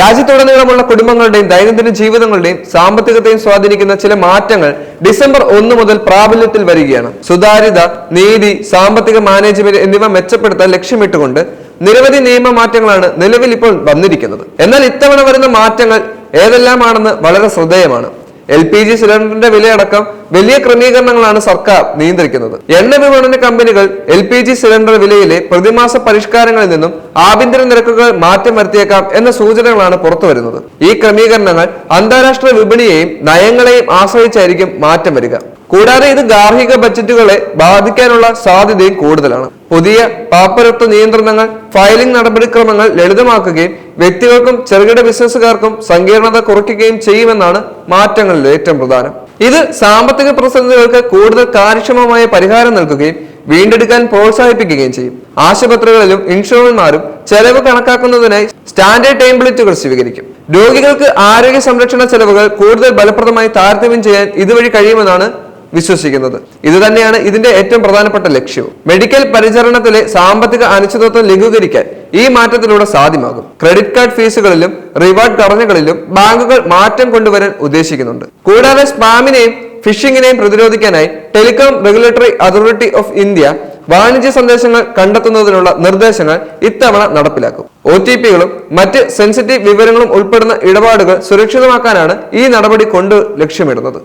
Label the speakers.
Speaker 1: രാജ്യത്തുടനീളമുള്ള കുടുംബങ്ങളുടെയും ദൈനംദിന ജീവിതങ്ങളുടെയും സാമ്പത്തികത്തെയും സ്വാധീനിക്കുന്ന ചില മാറ്റങ്ങൾ ഡിസംബർ ഒന്ന് മുതൽ പ്രാബല്യത്തിൽ വരികയാണ്. സുതാര്യത നീതി സാമ്പത്തിക മാനേജ്മെന്റ് എന്നിവ മെച്ചപ്പെടുത്താൻ ലക്ഷ്യമിട്ടുകൊണ്ട് നിരവധി നിയമ മാറ്റങ്ങളാണ് നിലവിൽ ഇപ്പോൾ വന്നിരിക്കുന്നത്. എന്നാൽ ഇത്തവണ വരുന്ന മാറ്റങ്ങൾ ഏതെല്ലാമാണെന്ന് വളരെ ശ്രദ്ധേയമാണ്. എൽ പി ജി സിലിണ്ടറിന്റെ വിലയടക്കം വലിയ ക്രമീകരണങ്ങളാണ് സർക്കാർ നിയന്ത്രിക്കുന്നത്. എണ്ണ വിപണന കമ്പനികൾ എൽ പി ജി സിലിണ്ടർ വിലയിലെ പ്രതിമാസ പരിഷ്കാരങ്ങളിൽ നിന്നും ആഭ്യന്തര നിരക്കുകൾ മാറ്റം വരുത്തിയേക്കാം എന്ന സൂചനകളാണ് പുറത്തുവരുന്നത് ഈ ക്രമീകരണങ്ങൾ അന്താരാഷ്ട്ര വിപണിയെയും നയങ്ങളെയും ആശ്രയിച്ചായിരിക്കും മാറ്റം വരിക. കൂടാതെ ഇത് ഗാർഹിക ബജറ്റുകളെ ബാധിക്കാനുള്ള സാധ്യതയും കൂടുതലാണ്. പുതിയ പാപ്പരത്വ നിയന്ത്രണങ്ങൾ ഫയലിംഗ് നടപടിക്രമങ്ങൾ ലളിതമാക്കുകയും വ്യക്തികൾക്കും ചെറുകിട ബിസിനസ്സുകാർക്കും സങ്കീർണത കുറയ്ക്കുകയും ചെയ്യുമെന്നാണ് മാറ്റങ്ങളിൽ ഏറ്റവും പ്രധാനം. ഇത് സാമ്പത്തിക പ്രതിസന്ധികൾക്ക് കൂടുതൽ കാര്യക്ഷമമായ പരിഹാരം നൽകുകയും വീണ്ടെടുക്കാൻ പ്രോത്സാഹിപ്പിക്കുകയും ചെയ്യും. ആശുപത്രികളിലും ഇൻഷുറൻസുമാരും ചെലവ് കണക്കാക്കുന്നതിനായി സ്റ്റാൻഡേർഡ് ടൈംപ്ലേറ്റുകൾ സ്വീകരിക്കും. രോഗികൾക്ക് ആരോഗ്യ സംരക്ഷണ ചെലവുകൾ കൂടുതൽ ഫലപ്രദമായി താരതമ്യം ചെയ്യാൻ ഇതുവഴി കഴിയുമെന്നാണ് വിശ്വസിക്കുന്നത്. ഇത് തന്നെയാണ് ഇതിന്റെ ഏറ്റവും പ്രധാനപ്പെട്ട ലക്ഷ്യവും. മെഡിക്കൽ പരിചരണത്തിലെ സാമ്പത്തിക അനിശ്ചിതത്വം ലഘൂകരിക്കാൻ ഈ മാറ്റത്തിലൂടെ സാധ്യമാകും. ക്രെഡിറ്റ് കാർഡ് ഫീസുകളിലും റിവാർഡ് ഘടനകളിലും ബാങ്കുകൾ മാറ്റം കൊണ്ടുവരാൻ ഉദ്ദേശിക്കുന്നുണ്ട്. കൂടാതെ സ്പാമിനെയും ഫിഷിംഗിനെയും പ്രതിരോധിക്കാനായി telecom regulatory authority of India വാണിജ്യ സന്ദേശങ്ങൾ കണ്ടെത്തുന്നതിനുള്ള നിർദ്ദേശങ്ങൾ ഇത്തവണ നടപ്പിലാക്കും. ഒ ടി പികളും മറ്റ് സെൻസിറ്റീവ് വിവരങ്ങളും ഉൾപ്പെടുന്ന ഇടപാടുകൾ സുരക്ഷിതമാക്കാനാണ് ഈ നടപടി കൊണ്ട് ലക്ഷ്യമിടുന്നത്.